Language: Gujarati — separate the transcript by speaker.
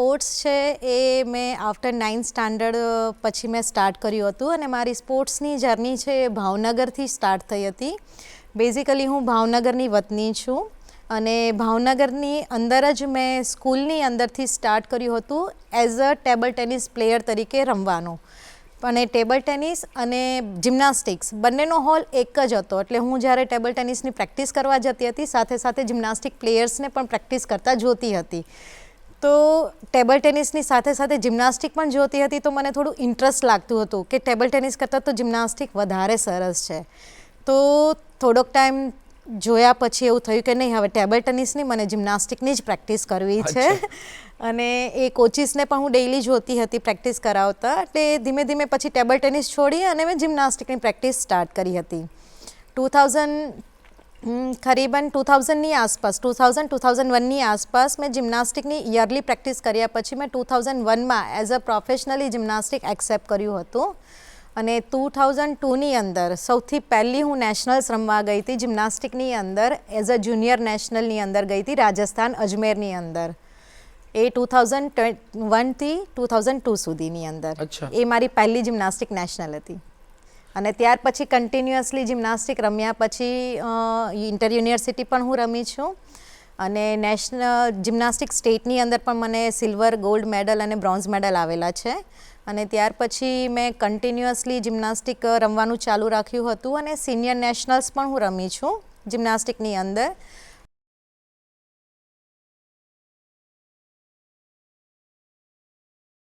Speaker 1: સ્પોર્ટ્સ છે એ મેં આફ્ટર નાઇન્થ સ્ટાન્ડર્ડ પછી મેં સ્ટાર્ટ કર્યું હતું અને મારી સ્પોર્ટ્સની જર્ની છે એ ભાવનગરથી સ્ટાર્ટ થઈ હતી. બેઝિકલી હું ભાવનગરની વતની છું અને ભાવનગરની અંદર જ મેં સ્કૂલની અંદરથી સ્ટાર્ટ કર્યું હતું as a table tennis player તરીકે રમવાનું. અને ટેબલ ટેનિસ અને જિમ્નાસ્ટિક્સ બંનેનો હોલ એક જ હતો. એટલે હું જ્યારે ટેબલ ટેનિસની પ્રેક્ટિસ કરવા જતી હતી, સાથે સાથે જિમ્નાસ્ટિક પ્લેયર્સને પણ પ્રેક્ટિસ કરતા જોતી હતી. તો ટેબલ ટેનિસની સાથે સાથે જિમ્નાસ્ટિક પણ જોતી હતી તો મને થોડું ઇન્ટરેસ્ટ લાગતું હતું કે ટેબલ ટેનિસ કરતાં તો જિમ્નાસ્ટિક વધારે સરસ છે. તો થોડોક ટાઈમ જોયા પછી એવું થયું કે નહીં હવે ટેબલ ટેનિસની મને જિમ્નાસ્ટિકની જ પ્રેક્ટિસ કરવી છે. અને એ કોચિસને પણ હું ડેઈલી જોતી હતી પ્રેક્ટિસ કરાવતા એટલે ધીમે ધીમે પછી ટેબલ ટેનિસ છોડી અને મેં જિમ્નાસ્ટિકની પ્રેક્ટિસ સ્ટાર્ટ કરી હતી. ટુ થાઉઝન્ડ કરીબન ટુ થાઉઝન્ડની આસપાસ ટુ થાઉઝન્ડ ટુ થાઉઝન્ડ વનની આસપાસ મેં જિમ્નાસ્ટિકની યરલી પ્રેક્ટિસ કર્યા પછી મેં ટુ થાઉઝન્ડ વનમાં as a professionally gymnastic accept કર્યું હતું. અને ટુ થાઉઝન્ડ ટુની અંદર સૌથી પહેલી હું નેશનલ્સ રમવા ગઈ હતી જિમ્નાસ્ટિકની અંદર એઝ અ જુનિયર નેશનલની અંદર ગઈ હતી રાજસ્થાન અજમેરની અંદર. એ ટુ થાઉઝન્ડ વનથી ટુ થાઉઝન્ડ ટુ સુધીની અંદર. એ મારી પહેલી જિમ્નાસ્ટિક નેશનલ હતી. અને ત્યાર પછી કન્ટિન્યુઅસલી જિમ્નાસ્ટિક રમ્યા પછી ઇન્ટર યુનિવર્સિટી પણ હું રમી છું. અને નેશનલ જિમ્નાસ્ટિક સ્ટેટની અંદર પણ મને સિલ્વર ગોલ્ડ મેડલ અને બ્રોન્ઝ મેડલ આવેલા છે. અને ત્યાર પછી મેં કન્ટિન્યુઅસલી જિમ્નાસ્ટિક રમવાનું ચાલુ રાખ્યું હતું અને સિનિયર નેશનલ્સ પણ હું રમી છું જિમ્નાસ્ટિકની અંદર.